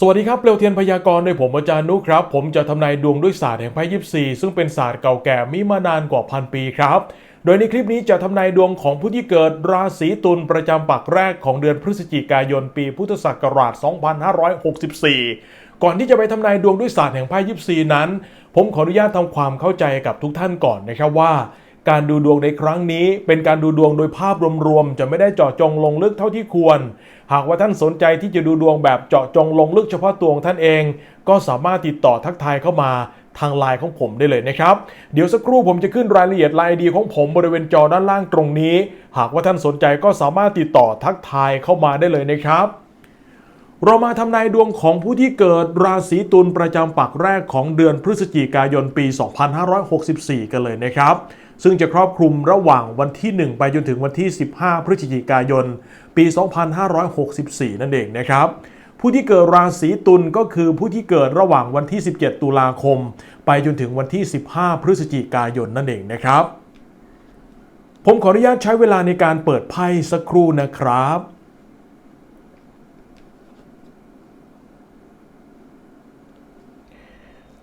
สวัสดีครับเปลวเทียนพยากรณ์โดยผมอาจารย์นุครับ ผมจะทำนายดวงด้วยศาสตร์แห่งไพ่ยิปซีซึ่งเป็นศาสตร์เก่าแก่มีมานานกว่าพันปีครับ โดยในคลิปนี้จะทำนายดวงของผู้ที่เกิดราศีตุลประจำปักแรกของเดือนพฤศจิกายนปีพุทธศักราช 2564 ก่อนที่จะไปทำนายดวงด้วยศาสตร์แห่งไพ่ยิปซีนั้น ผมขออนุญาตทำความเข้าใจกับทุกท่านก่อนนะครับว่า การดูดวงในครั้งนี้ เป็นการดูดวงโดยภาพรวมๆจะไม่ได้เจาะจงลงลึกเท่าที่ควร หากว่าท่านสนใจที่จะดูดวงแบบเจาะจงลงลึกเฉพาะตัวของท่านเอง ก็สามารถติดต่อทักทายเข้ามาทางไลน์ของผมได้เลยนะครับ เดี๋ยวสักครู่ผมจะขึ้นรายละเอียดไลน์ดีของผมบริเวณจอด้านล่างตรงนี้ หากว่าท่านสนใจก็สามารถติดต่อทักทายเข้ามาได้เลยนะครับ เรามาทำนายดวงของผู้ที่เกิดราศีตุลประจำปักแรกของเดือนพฤศจิกายนปี 2564 กันเลยนะครับ ซึ่งจะครอบคลุมระหว่างวันที่ 1 ไปจนถึงวันที่ 15 พฤศจิกายน ปี 2564 นั่นเองนะครับ ผู้ที่เกิดราศีตุลก็คือผู้ที่เกิดระหว่างวันที่ 17 ตุลาคม ไปจนถึงวันที่ 15 พฤศจิกายนนั่นเองนะครับ ผมขออนุญาตใช้เวลาในการเปิดไพ่สักครู่นะครับ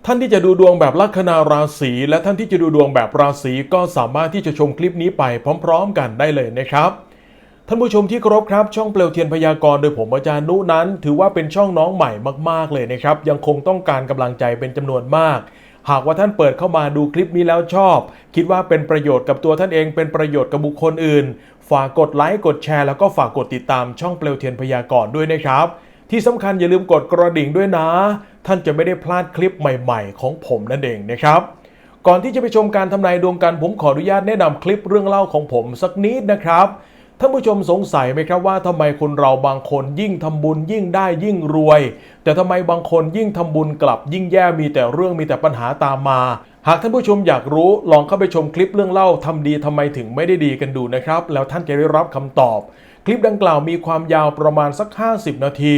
ท่านที่จะดูดวงแบบลัคนาราศีและท่านที่จะดูดวงแบบราศีก็สามารถที่จะชมคลิปนี้ไปพร้อม ๆ กันได้เลยนะครับ ท่านผู้ชมที่เคารพครับ ช่องเปลวเทียนพยากรณ์โดยผมอาจารย์นุนั้น ถือว่าเป็นช่องน้องใหม่มากๆเลยนะครับ ยังคงต้องการกำลังใจเป็นจำนวนมาก หากว่าท่านเปิดเข้ามาดูคลิปนี้แล้วชอบ คิดว่าเป็นประโยชน์กับตัวท่านเองเป็นประโยชน์กับบุคคลอื่น ฝากกดไลค์กดแชร์แล้วก็ฝากกดติดตามช่องเปลวเทียนพยากรณ์ด้วยนะครับที่สำคัญอย่าลืมกดกระดิ่งด้วยนะ ท่านจะไม่ได้พลาดคลิปใหม่ๆ ของผมนั่นเองนะครับ ก่อนที่จะไปชมการทำนายดวงกันผมขออนุญาตแนะนำคลิปเรื่องเล่าของผมสักนิดนะครับท่านผู้ชมสงสัยไหมครับว่าทำไมคนเราบางคนยิ่งทำบุญยิ่งได้ยิ่งรวย แต่ทำไมบางคนยิ่งทำบุญกลับยิ่งแย่มีแต่เรื่องมีแต่ปัญหาตามมา หากท่านผู้ชมอยากรู้ลองเข้าไปชมคลิปเรื่องเล่าทำดีทำไมถึงไม่ได้ดีกันดูนะครับ แล้วท่านจะได้รับคำตอบ คลิปดังกล่าวมีความยาวประมาณสัก 50 นาที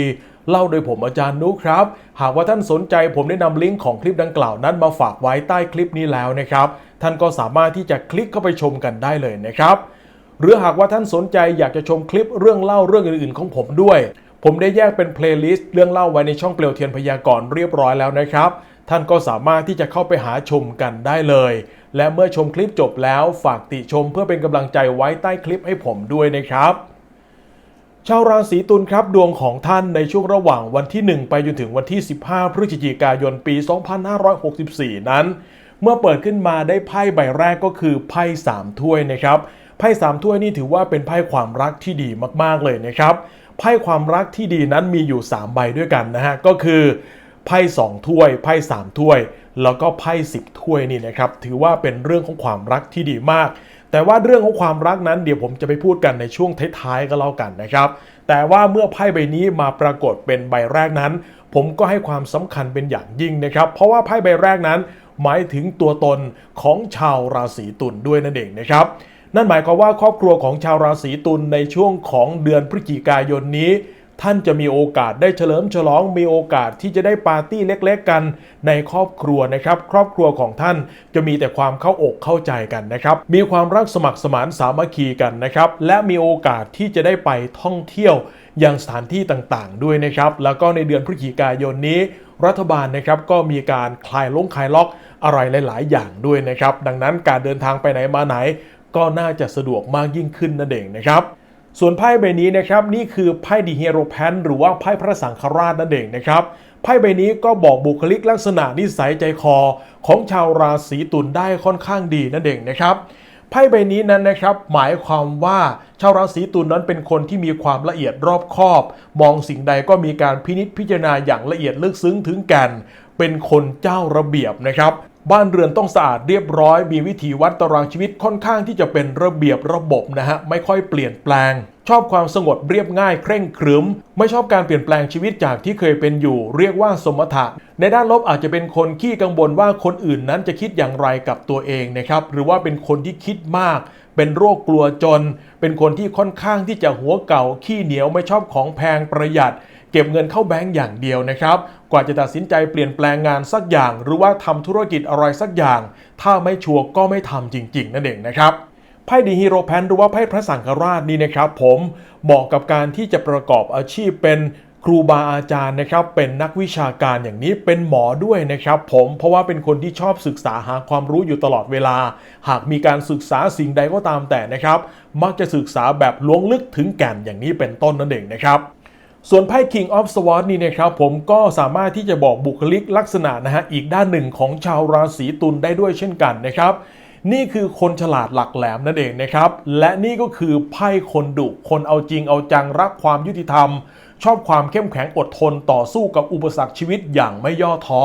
เล่าโดยผมอาจารย์นุครับ หากว่าท่านสนใจผมได้นำลิงก์ของคลิปดังกล่าวนั้นมาฝากไว้ใต้คลิปนี้แล้วนะครับ ท่านก็สามารถที่จะคลิกเข้าไปชมกันได้เลยนะครับ หรือหากว่าท่านสนใจอยากจะชมคลิปเรื่องเล่าเรื่องอื่นๆของผมด้วยผมได้แยกเป็นเพลย์ลิสต์เรื่องเล่าไว้ในช่องเปลวเทียนพยากรณ์เรียบร้อยแล้วนะครับ ท่านก็สามารถที่จะเข้าไปหาชมกันได้เลย และเมื่อชมคลิปจบแล้วฝากติชมเพื่อเป็นกำลังใจไว้ใต้คลิปให้ผมด้วยนะครับ ชาวราศีตุลครับดวงของท่านในช่วงระหว่างวันที่ 1 ไปจนถึงวันที่ 15 พฤศจิกายนปี 2564 นั้น เมื่อเปิดขึ้นมาได้ไพ่ใบแรกก็คือไพ่3ถ้วยนะครับไพ่3ถ้วยนี่ถือว่าเป็นไพ่ความรักที่ดีมากๆเลยนะครับไพ่ความรักที่ดีนั้นมีอยู่ 3 ใบด้วยกันนะฮะก็คือไพ่2ถ้วยไพ่3ถ้วย แล้วก็ไพ่10ถ้วยนี่นะครับถือว่าเป็นเรื่องของความรักที่ดีมาก แต่ว่าเรื่องของความรักนั้นเดี๋ยวผมจะไปพูดกันในช่วงท้ายๆก็แล้วกันนะครับ แต่ว่าเมื่อไพ่ใบนี้มาปรากฏเป็นใบแรกนั้น ผมก็ให้ความสำคัญเป็นอย่างยิ่งนะครับ เพราะว่าไพ่ใบแรกนั้น หมายถึงตัวตนของชาวราศีตุลด้วยนั่นเองนะครับ นั่นหมายความว่าครอบครัวของชาวราศีตุลในช่วงของเดือนพฤศจิกายนนี้ ท่านจะมีโอกาสได้เฉลิมฉลองมีโอกาสที่จะได้ปาร์ตี้เล็กๆกัน ในครอบครัวนะครับ ครอบครัวของท่านจะมีแต่ความเข้าอกเข้าใจกันนะครับ มีความรักสมัครสมานสามัคคีกันนะครับ และมีโอกาสที่จะได้ไปท่องเที่ยวยังสถานที่ต่างๆ ด้วยนะครับ แล้วก็ในเดือนพฤศจิกายนนี้รัฐบาลนะครับก็มีการคลายลงคลายล็อกอะไรหลาย ๆ อย่างด้วยนะครับ ดังนั้นการเดินทางไปไหนมาไหน ก็น่าจะสะดวกมากยิ่งขึ้นนั่นเองนะครับ ส่วนไพ่ใบนี้นะครับนี่คือไพ่ดีเฮโรแพนหรือว่าไพ่พระสังฆราชนั่นเองนะครับไพ่ใบนี้ก็บอกบุคลิกลักษณะนิสัยใจคอ ของชาวราศีตุลได้ค่อนข้างดีนั่นเองนะครับไพ่ใบนี้นั้นนะครับหมายความว่าชาวราศีตุลนั้นเป็นคนที่มีความละเอียดรอบคอบ มองสิ่งใดก็มีการพินิจพิจารณาอย่างละเอียดลึกซึ้งถึงแก่นเป็นคนเจ้าระเบียบนะครับ บ้านเรือนต้องสะอาดเรียบร้อย มีวิถีวัดตารางชีวิตค่อนข้างที่จะเป็นระเบียบระบบนะฮะ ไม่ค่อยเปลี่ยนแปลง ชอบความสงบเรียบง่ายเคร่งครึม ไม่ชอบการเปลี่ยนแปลงชีวิตจากที่เคยเป็นอยู่ เรียกว่าสมถะ ในด้านลบอาจจะเป็นคนขี้กังวลว่าคนอื่นนั้นจะคิดอย่างไรกับตัวเองนะครับ หรือว่าเป็นคนที่คิดมาก เป็นโรคกลัวจน เป็นคนที่ค่อนข้างที่จะหัวเก่าขี้เหนียวไม่ชอบของแพงประหยัด เก็บเงินเข้าแบงก์อย่างเดียวนะครับ กว่าจะตัดสินใจเปลี่ยนแปลงงานสักอย่าง หรือว่าทำธุรกิจอะไรสักอย่าง ถ้าไม่ชัวร์ก็ไม่ทำจริง ๆ นั่นเองนะครับไพ่ดีฮีโร่แพนหรือว่าไพ่พระสังฆราชนี่นะครับ ผมเหมาะกับการที่จะประกอบอาชีพเป็นครูบาอาจารย์นะครับเป็นนักวิชาการอย่างนี้เป็นหมอด้วยนะครับผมเพราะว่าเป็นคนที่ชอบศึกษาหาความรู้อยู่ตลอดเวลา หากมีการศึกษาสิ่งใดก็ตามแต่นะครับ มักจะศึกษาแบบล้วงลึกถึงแก่นอย่างนี้เป็นต้นนั่นเองนะครับ ส่วนไพ่ King of Swords นี่นะครับผมก็สามารถที่จะบอกบุคลิกลักษณะนะฮะอีกด้านหนึ่งของชาวราศีตุลได้ด้วยเช่นกันนะครับ นี่คือคนฉลาดหลักแหลมนั่นเองนะครับ และนี่ก็คือไพ่คนดุคนเอาจริงเอาจังรักความยุติธรรม ชอบความเข้มแข็งอดทนต่อสู้กับอุปสรรคชีวิตอย่างไม่ย่อท้อ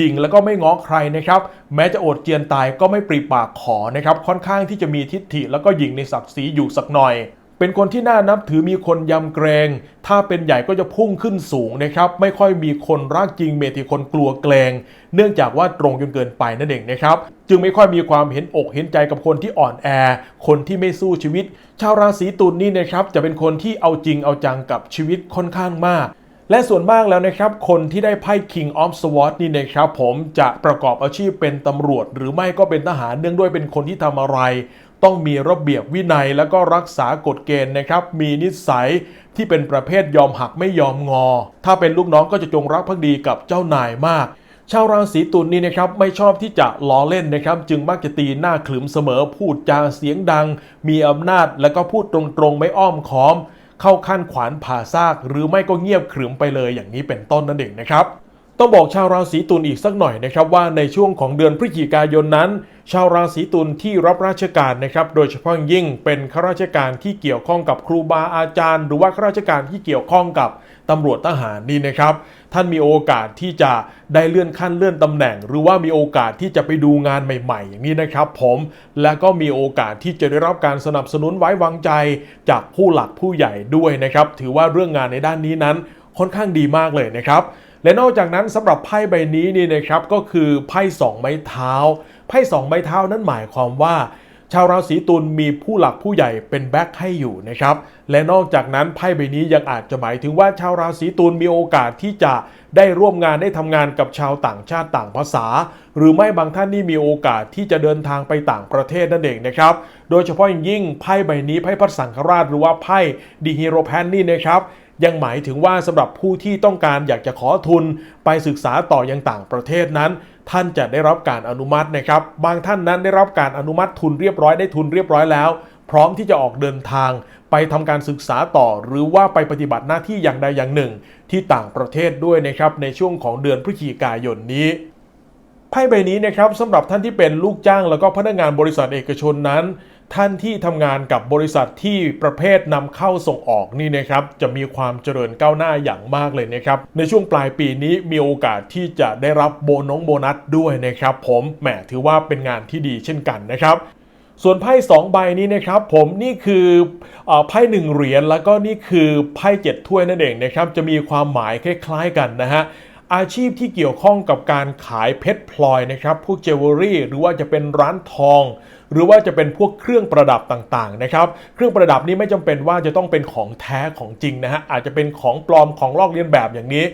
ยิงแล้วก็ไม่ง้อใครนะครับ แม้จะอดเจียนตายก็ไม่ปรีปากขอนะครับ ค่อนข้างที่จะมีทิฏฐิแล้วก็หยิงในศักดิ์ศรีอยู่สักหน่อย เป็นคนที่น่านับถือมีคนยำเกรง ถ้าเป็นใหญ่ก็จะพุ่งขึ้นสูงนะครับ ไม่ค่อยมีคนรักจริงเมทีคนกลัวเกรง เนื่องจากว่าตรงจนเกินไปนั่นเองนะครับ จึงไม่ค่อยมีความเห็นอกเห็นใจกับคนที่อ่อนแอ คนที่ไม่สู้ชีวิต ชาวราศีตุลนี่นะครับจะเป็นคนที่เอาจริงเอาจังกับชีวิตค่อนข้างมากและส่วนมากแล้วนะครับ คนที่ได้ไพ่ King of Swords นี่นะครับ ผมจะประกอบอาชีพเป็นตำรวจ หรือไม่ก็เป็นทหารเนื่องด้วยเป็นคนที่ทำอะไร ต้องมีระเบียบวินัยแล้วก็รักษากฎเกณฑ์นะครับ มีนิสัยที่เป็นประเภทยอมหักไม่ยอมงอ ถ้าเป็นลูกน้องก็จะจงรักภักดีกับเจ้านายมากชาวราศีตุลนี่นะครับไม่ชอบที่จะล้อเล่นนะครับ จึงมักจะตีหน้าขลึมเสมอพูดจาเสียงดัง มีอำนาจแล้วก็พูดตรงๆไม่อ้อมค้อม เข้าขั้นขวานผ่าซาก หรือไม่ก็เงียบขรึมไปเลยอย่างนี้เป็นต้นนั่นเองนะครับ ต้องบอกชาวราศีตุลอีกสักหน่อยนะครับว่าในช่วงของเดือนพฤศจิกายนนั้น ชาวราศีตุลที่รับราชการนะครับโดยเฉพาะยิ่งเป็นข้าราชการที่เกี่ยวข้องกับครูบาอาจารย์ หรือว่าข้าราชการที่เกี่ยวข้องกับตำรวจทหารนี่นะครับ ท่านมีโอกาสที่จะได้เลื่อนขั้นเลื่อนตำแหน่ง หรือว่ามีโอกาสที่จะไปดูงานใหม่ ๆ อย่างนี้นะครับ ผมและก็มีโอกาสที่จะได้รับการสนับสนุนไว้วางใจ จากผู้หลักผู้ใหญ่ด้วยนะครับถือว่าเรื่องงานในด้านนี้นั้นค่อนข้างดีมากเลยนะครับ และนอกจากนั้นสำหรับไพ่ใบนี้นี่นะครับก็คือไพ่สองไม้เท้า ไพ่สองไม้เท้านั้นหมายความว่าชาวราศีตุลมีผู้หลักผู้ใหญ่เป็นแบ็คให้อยู่นะครับ และนอกจากนั้นไพ่ใบนี้ยังอาจจะหมายถึงว่าชาวราศีตุลมีโอกาสที่จะได้ร่วมงานได้ทำงานกับชาวต่างชาติต่างภาษา หรือไม่บางท่านนี่มีโอกาสที่จะเดินทางไปต่างประเทศนั่นเองนะครับ โดยเฉพาะอย่างยิ่งไพ่ใบนี้ไพ่พัดสังฆราชหรือว่าไพ่ดีฮีโรแพนนี่นะครับ ยังหมายถึงว่าสำหรับผู้ที่ต้องการอยากจะขอทุนไปศึกษาต่อยังต่างประเทศนั้น ท่านจะได้รับการอนุมัตินะครับ บางท่านนั้นได้รับการอนุมัติทุนเรียบร้อยได้ทุนเรียบร้อยแล้ว พร้อมที่จะออกเดินทาง ไปทำการศึกษาต่อ หรือว่าไปปฏิบัติหน้าที่อย่างใดอย่างหนึ่ง ที่ต่างประเทศด้วยนะครับในช่วงของเดือนพฤศจิกายนนี้ไพ่ใบนี้นะครับสำหรับท่านที่เป็นลูกจ้างแล้วก็พนักงานบริษัทเอกชนนั้น ท่านที่ทำงานกับบริษัทที่ประเภทนำเข้าส่งออกนี่นะครับจะมีความเจริญก้าวหน้าอย่างมากเลยนะครับในช่วงปลายปีนี้มีโอกาสที่จะได้รับโบนงโบนัสด้วยนะครับผมแหมถือว่าเป็นงานที่ดีเช่นกันนะครับส่วนไพ่สองใบนี้นะครับผมนี่คือเออไพ่หนึ่งเหรียญแล้วก็นี่คือไพ่เจ็ดถ้วยนั่นเองนะครับจะมีความหมายคล้ายๆกันนะฮะอาชีพที่เกี่ยวข้องกับการขายเพชรพลอยนะครับพวกเจวเวลรี่หรือว่าจะเป็นร้านทอง หรือว่าจะเป็นพวกเครื่องประดับต่างๆนะครับเครื่องประดับนี้ไม่จำเป็นว่าจะต้องเป็นของแท้ของจริงนะฮะอาจจะเป็นของปลอมของลอกเลียนแบบอย่างนี้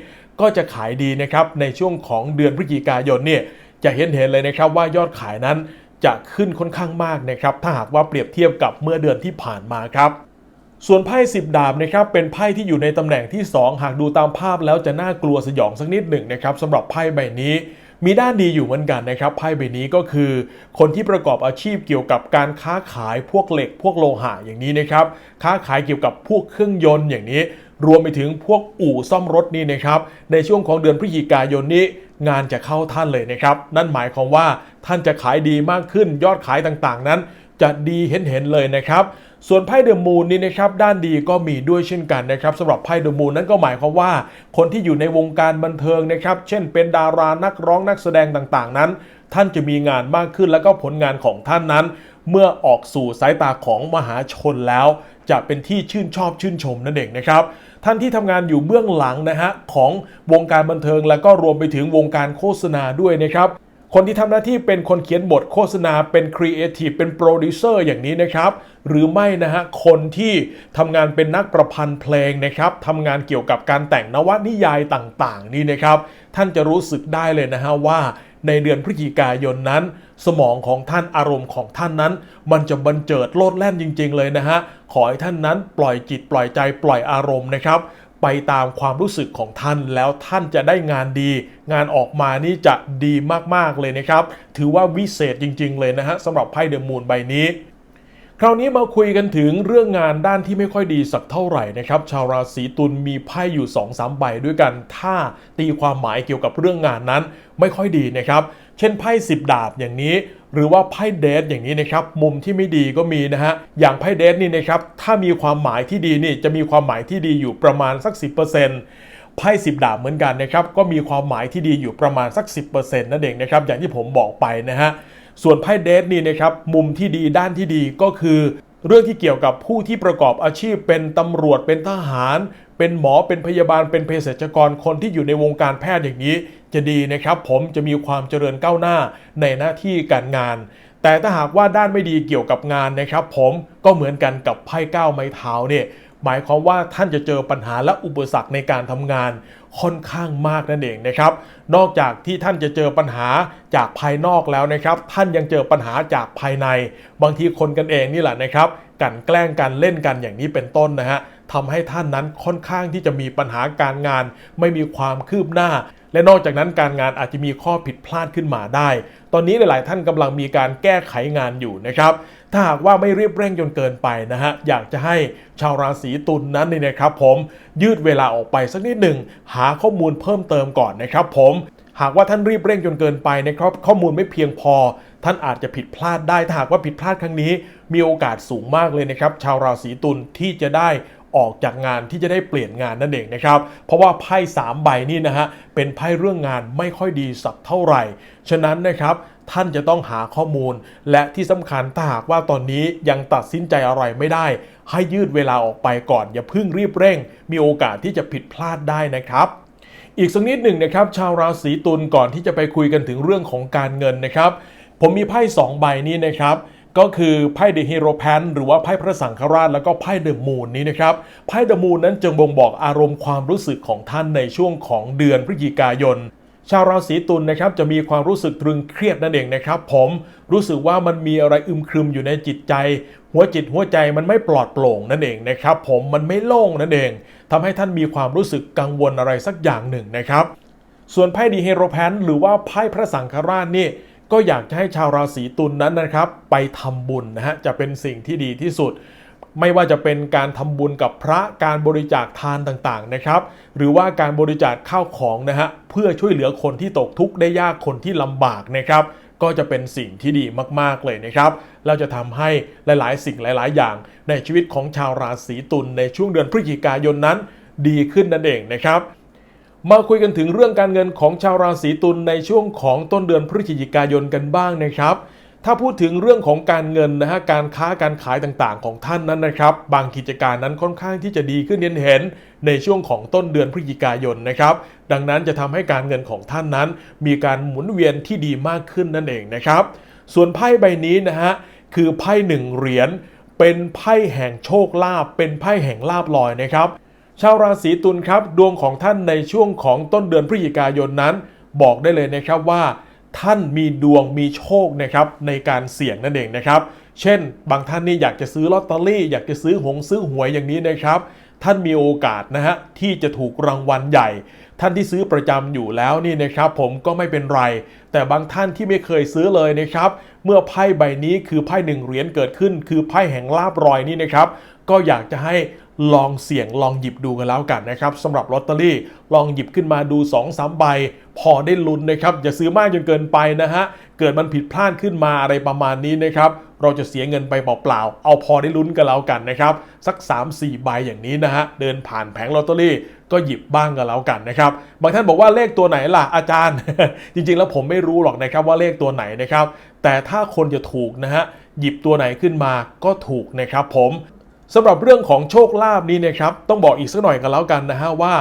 ก็จะขายดีนะครับในช่วงของเดือนพฤศจิกายนเนี่ยจะเห็นเห็นเลยนะครับว่ายอดขายนั้นจะขึ้นค่อนข้างมากนะครับถ้าหากว่าเปรียบเทียบกับเมื่อเดือนที่ผ่านมาครับส่วนไพ่สิบดาบนะครับเป็นไพ่ที่อยู่ในตำแหน่งที่ 2 หากดูตามภาพแล้วจะน่ากลัวสยองสักนิดหนึ่งนะครับสำหรับไพ่ใบนี้ มีด้านดีอยู่เหมือนกันนะครับไพ่ใบนี้ก็คือ คนที่ประกอบอาชีพเกี่ยวกับการค้าขายพวกเหล็ก พวกโลหะอย่างนี้นะครับ ค้าขายเกี่ยวกับพวกเครื่องยนต์อย่างนี้ รวมไปถึงพวกอู่ซ่อมรถนี่นะครับ ในช่วงของเดือนพฤศจิกายนนี้งานจะเข้าท่านเลยนะครับ นั่นหมายความว่าท่านจะขายดีมากขึ้นยอดขายต่างๆ นั้น จะดีเห็นๆเลยนะครับ ส่วนไพ่เดอะมูนนี่นะครับด้านดีก็มีด้วยเช่นกันนะครับสำหรับไพ่เดอะมูนนั้นก็หมายความว่า คนที่อยู่ในวงการบันเทิงนะครับ เช่นเป็นดารานักร้องนักแสดงต่างๆ นั้น ท่านจะมีงานมากขึ้นแล้วก็ผลงานของท่านนั้น เมื่อออกสู่สายตาของมหาชนแล้ว จะเป็นที่ชื่นชอบชื่นชมนั่นเองนะครับท่านที่ทำงานอยู่เบื้องหลังนะฮะของวงการบันเทิงแล้วก็รวมไปถึงวงการโฆษณาด้วยนะครับ คนที่ทำหน้าที่เป็นคนเขียนบทโฆษณาเป็นครีเอทีฟเป็นโปรดิวเซอร์อย่างนี้นะครับ หรือไม่นะฮะ คนที่ทำงานเป็นนักประพันธ์เพลงนะครับทำงานเกี่ยวกับการแต่งนวนิยายต่างๆ นี่นะครับ ท่านจะรู้สึกได้เลยนะฮะว่าในเดือนพฤศจิกายนนั้น สมองของท่านอารมณ์ของท่านนั้น มันจะบันเจิดโลดแล่นจริง ๆ เลยนะฮะ ขอให้ท่านนั้นปล่อยจิตปล่อยใจปล่อยอารมณ์นะครับ ไปตามความรู้สึกของท่านแล้วท่านจะได้งานดี งานออกมานี่จะดีมากๆเลยนะครับ ถือว่าวิเศษจริง ๆ เลยนะฮะสำหรับไพ่เดอะมูนใบนี้ คราวนี้มาคุยกันถึงเรื่องงานด้านที่ไม่ค่อยดีสักเท่าไหร่นะครับ ชาวราศีตุลมีไพ่อยู่2-3ใบด้วยกัน ถ้าตีความหมายเกี่ยวกับเรื่องงานนั้นไม่ค่อยดีนะครับ เช่นไพ่10 ดาบอย่างนี้ หรือว่าไพ่เดทอย่างนี้นะครับมุมที่ไม่ดีก็มีนะฮะอย่างไพ่เดทนี่นะครับถ้ามีความหมายที่ดีนี่จะมีความหมายที่ดีอยู่ประมาณสัก 10%ไพ่สิบดาบเหมือนกันนะครับก็มีความหมายที่ดีอยู่ประมาณสัก 10%นั่นเองนะครับอย่างที่ผมบอกไปนะฮะส่วนไพ่เดทนี่นะครับมุมที่ดีด้านที่ดีก็คือ เรื่องที่เกี่ยวกับผู้ที่ประกอบอาชีพเป็นตำรวจเป็นทหาร เป็นหมอเป็นพยาบาลเป็นเภสัชกรคนที่อยู่ในวงการแพทย์อย่างนี้ จะดีนะครับ ผมจะมีความเจริญก้าวหน้าในหน้าที่การงาน แต่ถ้าหากว่าด้านไม่ดีเกี่ยวกับงานนะครับ ผมก็เหมือนกันกับไพ่ก้าไม้เท้าเนี่ยหมายความว่าท่านจะเจอปัญหาและอุปสรรคในการทำงาน ค่อนข้างมากนั่นเองนะครับ นอกจากที่ท่านจะเจอปัญหาจากภายนอกแล้วนะครับ ท่านยังเจอปัญหาจากภายใน บางทีคนกันเองนี่แหละนะครับกันแกล้งกันเล่นกันอย่างนี้เป็นต้นนะฮะทำให้ท่านนั้นค่อนข้างที่จะมีปัญหาการงาน ไม่มีความคืบหน้า และนอกจากนั้นการงานอาจจะมีข้อผิดพลาดขึ้นมาได้ ตอนนี้หลายๆท่านกำลังมีการแก้ไขงานอยู่นะครับถ้าหากว่าไม่รีบเร่งจนเกินไปนะฮะอยากจะให้ชาวราศีตุลนนั้นนี่นะครับผมยืดเวลาออกไปสักนิดหนึ่งหาข้อมูลเพิ่มเติมก่อนนะครับผมหากว่าท่านรีบเร่งจนเกินไปนะครับข้อมูลไม่เพียงพอ ท่านอาจจะผิดพลาดได้ถ้าหากว่าผิดพลาดครั้งนี้ มีโอกาสสูงมากเลยนะครับ ชาวราศีตุลที่จะได้ ออกจากงานที่จะได้เปลี่ยนงานนั่นเองนะครับ เพราะว่าไพ่3ใบนี่นะฮะเป็นไพ่เรื่องงานไม่ค่อยดีสักเท่าไหร่ ฉะนั้นนะครับท่านจะต้องหาข้อมูล และที่สำคัญถ้าหากว่าตอนนี้ยังตัดสินใจอะไรไม่ได้ ให้ยืดเวลาออกไปก่อน อย่าเพิ่งรีบเร่ง มีโอกาสที่จะผิดพลาดได้นะครับอีกสักนิดหนึ่งนะครับชาวราศีตุลก่อนที่จะไปคุยกันถึงเรื่องของการเงินนะครับ ผมมีไพ่2ใบนี้นะครับ ก็คือไพ่เดอะฮีโร่แพนหรือว่าไพ่พระสังฆราชแล้วก็ไพ่เดอะมูนนี้นะครับไพ่เดอะมูนนั้นจึงบ่งบอกอารมณ์ความรู้สึกของท่านในช่วงของเดือนพฤศจิกายนชาวราศีตุลนะครับจะมีความรู้สึกตรึงเครียดนั่นเองนะครับ ผมรู้สึกว่ามันมีอะไรอึมครึมอยู่ในจิตใจ หัวจิตหัวใจมันไม่ปลอดโปร่งนั่นเองนะครับ ผมมันไม่โล่งนั่นเองทำให้ท่านมีความรู้สึกกังวลอะไรสักอย่างหนึ่งนะครับ ส่วนไพ่ดีเฮโรแพนหรือว่าไพ่พระสังฆราชนี่ ก็อยากจะให้ชาวราศีตุลนนั้นนะครับ ไปทำบุญนะฮะจะเป็นสิ่งที่ดีที่สุด ไม่ว่าจะเป็นการทำบุญกับพระการบริจาคทานต่างๆนะครับ หรือว่าการบริจาคข้าวของนะฮะเพื่อช่วยเหลือคนที่ตกทุกข์ได้ยากคนที่ลำบากนะครับ ก็จะเป็นสิ่งที่ดีมากๆเลยนะครับเราจะทำให้หลายๆ สิ่งหลาย ๆ อย่าง ในชีวิตของชาวราศีตุลในช่วงเดือนพฤศจิกายนนั้น ดีขึ้นนั่นเองนะครับ มาคุยกันถึงเรื่องการเงินของชาวราศีตุลในช่วงของต้นเดือนพฤศจิกายนกันบ้างนะครับ ถ้าพูดถึงเรื่องของการเงินนะฮะการค้าการขายต่างๆ ของท่านนั้นนะครับ บางกิจการนั้นค่อนข้างที่จะดีขึ้นเห็นเห็นในช่วงของต้นเดือนพฤศจิกายนนะครับ ดังนั้นจะทำให้การเงินของท่านนั้น มีการหมุนเวียนที่ดีมากขึ้นนั่นเองนะครับ ส่วนไพ่ใบนี้นะฮะคือไพ่หนึ่งเหรียญเป็นไพ่แห่งโชคลาภเป็นไพ่แห่งลาบลอยนะครับ ชาวราศีตุลครับ ดวงของท่านในช่วงของต้นเดือนพฤศจิกายนนั้น บอกได้เลยนะครับว่า ท่านมีดวงมีโชคนะครับในการเสี่ยงนั่นเองนะครับ เช่น บางท่านนี่อยากจะซื้อลอตเตอรี่อยากจะซื้อหงซื้อหวยอย่างนี้นะครับ ท่านมีโอกาสนะฮะที่จะถูกรางวัลใหญ่ ท่านที่ซื้อประจำอยู่แล้วนี่นะครับ ผมก็ไม่เป็นไร แต่บางท่านที่ไม่เคยซื้อเลยนะครับ เมื่อไพ่ใบนี้คือไพ่หนึ่งเหรียญเกิดขึ้น คือไพ่แห่งลาบรอยนี่นะครับ ก็อยากจะให้ ลองเสี่ยงลองหยิบดูกันแล้วกันนะครับสำหรับลอตเตอรี่ลองหยิบขึ้นมาดู2-3ใบ พอได้ลุ้นนะครับ อย่าซื้อมากจนเกินไปนะฮะ เกิดมันผิดพลาดขึ้นมาอะไรประมาณนี้นะครับ เราจะเสียเงินไปเปล่าๆเอาพอได้ลุ้นกันแล้วกันนะครับ สัก 3-4 ใบอย่างนี้นะฮะ เดินผ่านแผงลอตเตอรี่ก็หยิบบ้างกันแล้วกันนะครับ บางท่านบอกว่าเลขตัวไหนล่ะอาจารย์ จริงๆ แล้วผมไม่รู้หรอกนะครับว่าเลขตัวไหนนะครับ แต่ถ้าคนจะถูกนะฮะหยิบตัวไหนขึ้นมาก็ถูกนะครับผม สำหรับเรื่องของโชคลาภนี้นะครับต้องบอกอีกสักหน่อยกันแล้วกันนะฮะว่า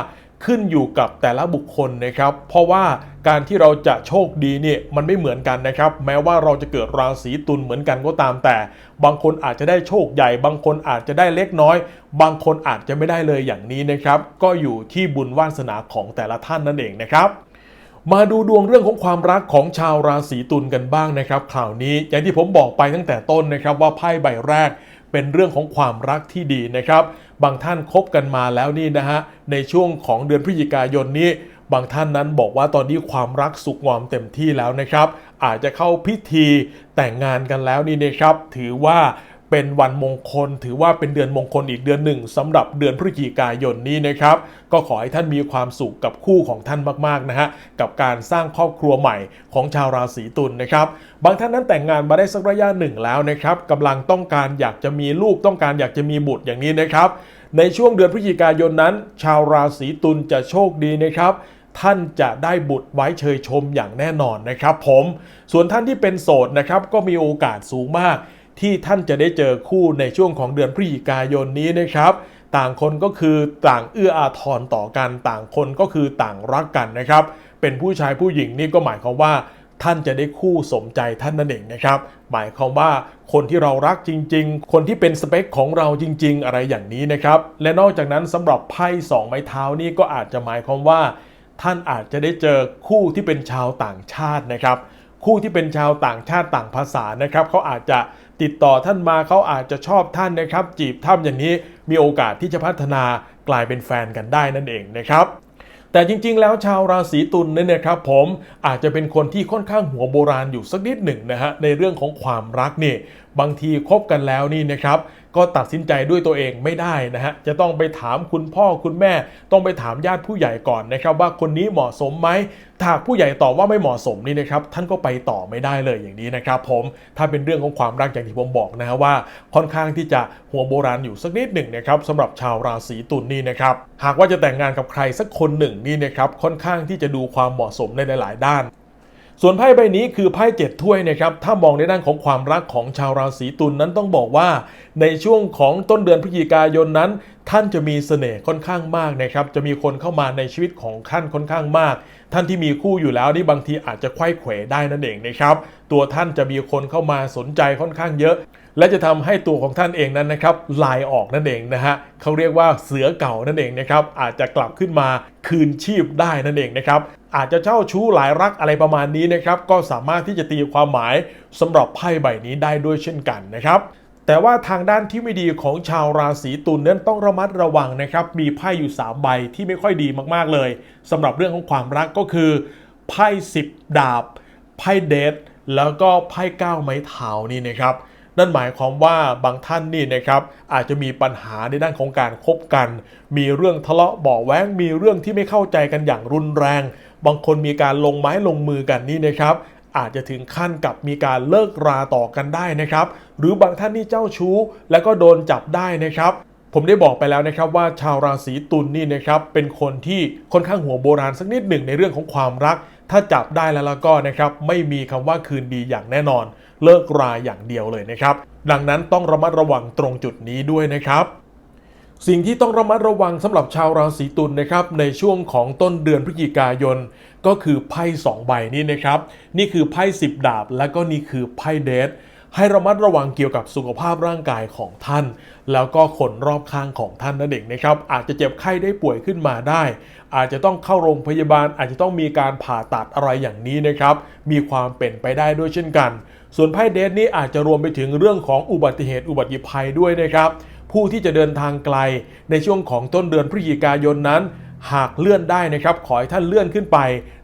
ขึ้นอยู่กับแต่ละบุคคลนะครับ เพราะว่าการที่เราจะโชคดีเนี่ยมันไม่เหมือนกันนะครับ แม้ว่าเราจะเกิดราศีตุลเหมือนกันก็ตามแต่ บางคนอาจจะได้โชคใหญ่ บางคนอาจจะได้เล็กน้อย บางคนอาจจะไม่ได้เลยอย่างนี้นะครับ ก็อยู่ที่บุญวาสนาของแต่ละท่านนั่นเองนะครับมาดูดวงเรื่องของความรักของชาวราศีตุลกันบ้างนะครับข่าวนี้อย่างที่ผมบอกไปตั้งแต่ต้นนะครับว่าไพ่ใบแรก เป็นเรื่องของความรักที่ดีนะครับ บางท่านคบกันมาแล้วนี่นะฮะในช่วงของเดือนพฤศจิกายนนี้บางท่านนั้นบอกว่าตอนนี้ความรักสุขงอมเต็มที่แล้วนะครับ อาจจะเข้าพิธีแต่งงานกันแล้วนี่นะครับ ถือว่า เป็นวันมงคล ถือว่าเป็นเดือนมงคลอีกเดือนหนึ่งสำหรับเดือนพฤศจิกายนนี้นะครับ ก็ขอให้ท่านมีความสุขกับคู่ของท่านมากๆนะฮะกับการสร้างครอบครัวใหม่ของชาวราศีตุลนะครับ บางท่านนั้นแต่งงานมาได้สักระยะหนึ่งแล้วนะครับกำลังต้องการอยากจะมีลูกต้องการอยากจะมีบุตรอย่างนี้นะครับ ในช่วงเดือนพฤศจิกายนนั้น ชาวราศีตุลจะโชคดีนะครับท่านจะได้บุตรไว้เชยชมอย่างแน่นอนนะครับ ผม ส่วนท่านที่เป็นโสดนะครับก็มีโอกาสสูงมาก ที่ท่านจะได้เจอคู่ในช่วงของเดือนพฤศจิกายนนี้นะครับ ต่างคนก็คือต่างเอื้ออาทรต่อกันต่างคนก็คือต่างรักกันนะครับ เป็นผู้ชายผู้หญิงนี่ก็หมายความว่าท่านจะได้คู่สมใจท่านนั่นเองนะครับ หมายความว่าคนที่เรารักจริง ๆ คนที่เป็นสเปคของเราจริง ๆ อะไรอย่างนี้นะครับ และนอกจากนั้นสำหรับไพ่สองไม้เท้านี่ก็อาจจะหมายความว่า ท่านอาจจะได้เจอคู่ที่เป็นชาวต่างชาตินะครับ คู่ที่เป็นชาวต่างชาติต่างภาษานะครับเขาอาจจะติดต่อท่านมาเขาอาจจะชอบท่านนะครับ จีบท่านอย่างนี้มีโอกาสที่จะพัฒนากลายเป็นแฟนกันได้นั่นเองนะครับแต่จริงๆ แล้วชาวราศีตุลเนี่ยนะครับผมอาจจะเป็นคนที่ค่อนข้างหัวโบราณอยู่สักนิดหนึ่งนะฮะในเรื่องของความรักนี่บางทีคบกันแล้วนี่นะครับก็ตัดสินใจด้วยตัวเองไม่ได้นะฮะจะต้องไปถามคุณพ่อคุณแม่ ต้องไปถามญาติผู้ใหญ่ก่อนนะครับ ว่าคนนี้เหมาะสมไหมถ้าหากผู้ใหญ่ตอบว่าไม่เหมาะสมนี่นะครับท่านก็ไปต่อไม่ได้เลยอย่างนี้นะครับผมถ้าเป็นเรื่องของความรักอย่างที่ผมบอกนะฮะว่า ค่อนข้างที่จะหัวโบราณอยู่สักนิดหนึ่งนะครับสำหรับชาวราศีตุลนี่นะครับหากว่าจะแต่งงานกับใครสักคนหนึ่งนี่นะครับค่อนข้างที่จะดูความเหมาะสมในหลาย ๆ ด้าน ส่วนไพ่ใบนี้คือไพ่เจ็ดถ้วยนะครับ ถ้ามองในด้านของความรักของชาวราศีตุลนนั้นต้องบอกว่า ในช่วงของต้นเดือนพฤศจิกายนนั้น ท่านจะมีเสน่ห์ค่อนข้างมากนะครับ จะมีคนเข้ามาในชีวิตของท่านค่อนข้างมาก ท่านที่มีคู่อยู่แล้วนี่บางทีอาจจะไขว้เขวได้นั่นเองนะครับ ตัวท่านจะมีคนเข้ามาสนใจค่อนข้างเยอะ และจะทำให้ตัวของท่านเองนั้นนะครับลายออกนั่นเองนะฮะเขาเรียกว่าเสือเก่านั่นเองนะครับอาจจะกลับขึ้นมาคืนชีพได้นั่นเองนะครับอาจจะเช่าชู้หลายรักอะไรประมาณนี้นะครับก็สามารถที่จะตีความหมายสำหรับไพ่ใบนี้ได้ด้วยเช่นกันนะครับแต่ว่าทางด้านที่ไม่ดีของชาวราศีตุลนั้นต้องระมัดระวังนะครับ มีไพ่อยู่ 3 ใบที่ไม่ค่อยดีมากๆเลยสำหรับเรื่องของความรักก็คือไพ่10 ดาบ ไพ่เดทแล้วก็ไพ่เก้าไม้เท้านี่นะครับ นั่นหมายความว่าบางท่านนี่นะครับอาจจะมีปัญหาในด้านของการคบกัน มีเรื่องทะเลาะเบาะแว้ง มีเรื่องที่ไม่เข้าใจกันอย่างรุนแรง บางคนมีการลงไม้ลงมือกันนี่นะครับอาจจะถึงขั้นกับมีการเลิกราต่อกันได้นะครับ หรือบางท่านนี่เจ้าชู้ แล้วก็โดนจับได้นะครับ ผมได้บอกไปแล้วนะครับว่าชาวราศีตุลนี่นะครับเป็นคนที่ค่อนข้างหัวโบราณสักนิดหนึ่งในเรื่องของความรัก ถ้าจับได้แล้วแล้วก็นะครับไม่มีคำว่าคืนดีอย่างแน่นอน เลิกราอย่างเดียวเลยนะครับ ดังนั้นต้องระมัดระวังตรงจุดนี้ด้วยนะครับ สิ่งที่ต้องระมัดระวังสำหรับชาวราศีตุลนะครับในช่วงของต้นเดือนพฤศจิกายน ก็คือไพ่สองใบนี้นะครับ นี่คือไพ่สิบดาบ และก็นี่คือไพ่เดทให้ระมัดระวังเกี่ยวกับสุขภาพร่างกายของท่าน แล้วก็คนรอบข้างของท่านนั่นเองนะครับ อาจจะเจ็บไข้ได้ป่วยขึ้นมาได้ อาจจะต้องเข้าโรงพยาบาล อาจจะต้องมีการผ่าตัดอะไรอย่างนี้นะครับ มีความเป็นไปได้ด้วยเช่นกัน ส่วนไพ่เดทนี้อาจจะรวมไปถึงเรื่องของอุบัติเหตุอุบัติภัยด้วยนะครับ ผู้ที่จะเดินทางไกล ในช่วงของต้นเดือนพฤศจิกายนนั้น หากเลื่อนได้นะครับ ขอให้ท่านเลื่อนขึ้นไป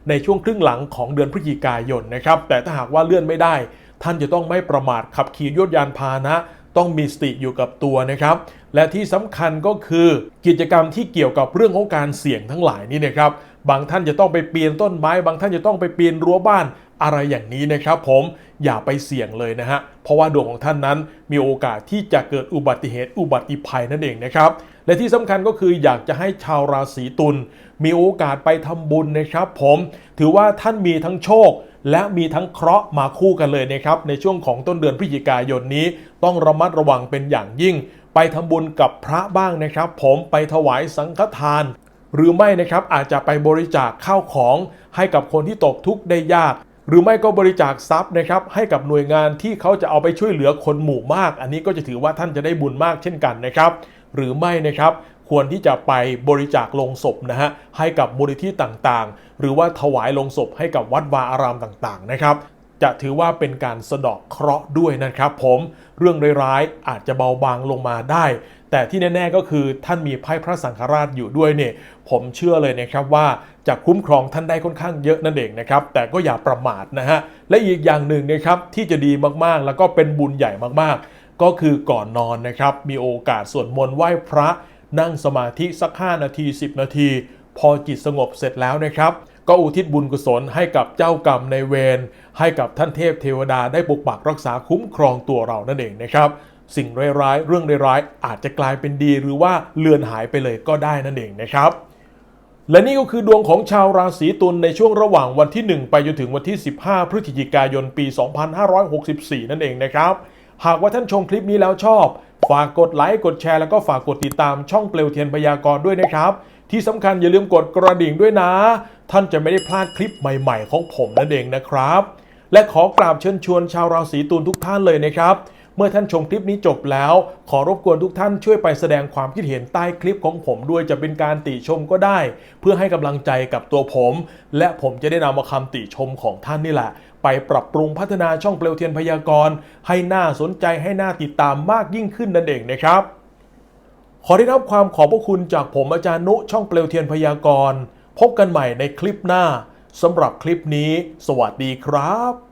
ในช่วงครึ่งหลังของเดือนพฤศจิกายนนะครับ แต่ถ้าหากว่าเลื่อนไม่ได้ ท่านจะต้องไม่ประมาทขับขี่ยวดยานพาหนะต้องมีสติอยู่กับตัวนะครับ และที่สำคัญก็คือกิจกรรมที่เกี่ยวกับเรื่องของการเสี่ยงทั้งหลายนี่นะครับ บางท่านจะต้องไปปีนต้นไม้ บางท่านจะต้องไปปีนรั้วบ้าน อะไรอย่างนี้นะครับผมอย่าไปเสี่ยงเลยนะฮะเพราะว่าดวงของท่านนั้นมีโอกาสที่จะเกิดอุบัติเหตุอุบัติภัยนั่นเองนะครับและที่สำคัญก็คืออยากจะให้ชาวราศีตุลมีโอกาสไปทำบุญนะครับผมถือว่าท่านมีทั้งโชค และมีทั้งเคราะห์มาคู่กันเลยนะครับในช่วงของต้นเดือนพฤศจิกายนนี้ ต้องระมัดระวังเป็นอย่างยิ่ง ไปทำบุญกับพระบ้างนะครับ ผมไปถวายสังฆทาน หรือไม่นะครับอาจจะไปบริจาคข้าวของให้กับคนที่ตกทุกข์ได้ยาก หรือไม่ก็บริจาคทรัพย์นะครับให้กับหน่วยงานที่เขาจะเอาไปช่วยเหลือคนหมู่มาก อันนี้ก็จะถือว่าท่านจะได้บุญมากเช่นกันนะครับ หรือไม่นะครับควรที่จะไปบริจาคลงศพนะฮะให้กับมูลนิธิต่างๆ หรือว่าถวายลงศพให้กับวัดวาอารามต่างๆนะครับจะถือว่าเป็นการสะดาะเคราะห์ด้วยนะครับผมเรื่องร้ายๆอาจจะเบาบางลงมาได้ แต่ที่แน่ๆก็คือท่านมีไพ่พระสังฆราชอยู่ด้วยเนี่ยผมเชื่อเลยนะครับว่าจะคุ้มครองท่านได้ค่อนข้างเยอะนั่นเองนะครับ แต่ก็อย่าประมาทนะฮะ และอีกอย่างหนึ่งนะครับที่จะดีมากๆ แล้วก็เป็นบุญใหญ่มากๆ ก็คือก่อนนอนนะครับ มีโอกาสสวดมนต์ไหว้พระนั่งสมาธิสัก 5 นาที 10 นาที พอจิตสงบเสร็จแล้วนะครับ ก็อุทิศบุญกุศลให้กับเจ้ากรรมในเวรให้กับท่านเทพเทวดาได้ปกปักรักษาคุ้มครองตัวเรานั่นเองนะครับ สิ่งร้ายๆเรื่องร้ายๆอาจจะกลายเป็นดี หรือว่าเลือนหายไปเลยก็ได้นั่นเองนะครับ และนี่ก็คือดวงของชาวราศีตุลในช่วงระหว่างวันที่ 1 ไปจนถึงวันที่ 15 พฤศจิกายนปี 2564 นั่นเองนะครับ หากว่าท่านชมคลิปนี้แล้วชอบ ฝากกดไลค์กดแชร์แล้วก็ฝากกดติดตามช่องเปลวเทียนพยากรณ์ด้วยนะครับ ที่สำคัญอย่าลืมกดกระดิ่งด้วยนะ ท่านจะไม่ได้พลาดคลิปใหม่ ๆ ของผมนั่นเองนะครับ และขอกราบเชิญชวนชาวราศีตุลทุกท่านเลยนะครับ เมื่อท่านชมคลิปนี้จบแล้ว ขอรบกวนทุกท่านช่วยไปแสดงความคิดเห็นใต้คลิปของผมด้วยจะเป็นการติชมก็ได้ เพื่อให้กำลังใจกับตัวผม และผมจะได้นำมาคำติชมของท่านนี่แหละ ไปปรับปรุงพัฒนาช่องเปลวเทียนพยากรณ์ให้น่าสนใจให้น่าติดตามมากยิ่งขึ้นนั่นเองนะครับ ขอได้รับความขอบพระคุณจากผมอาจารย์นุช่องเปลวเทียนพยากรณ์พบกันใหม่ในคลิปหน้าสำหรับคลิปนี้ สวัสดีครับ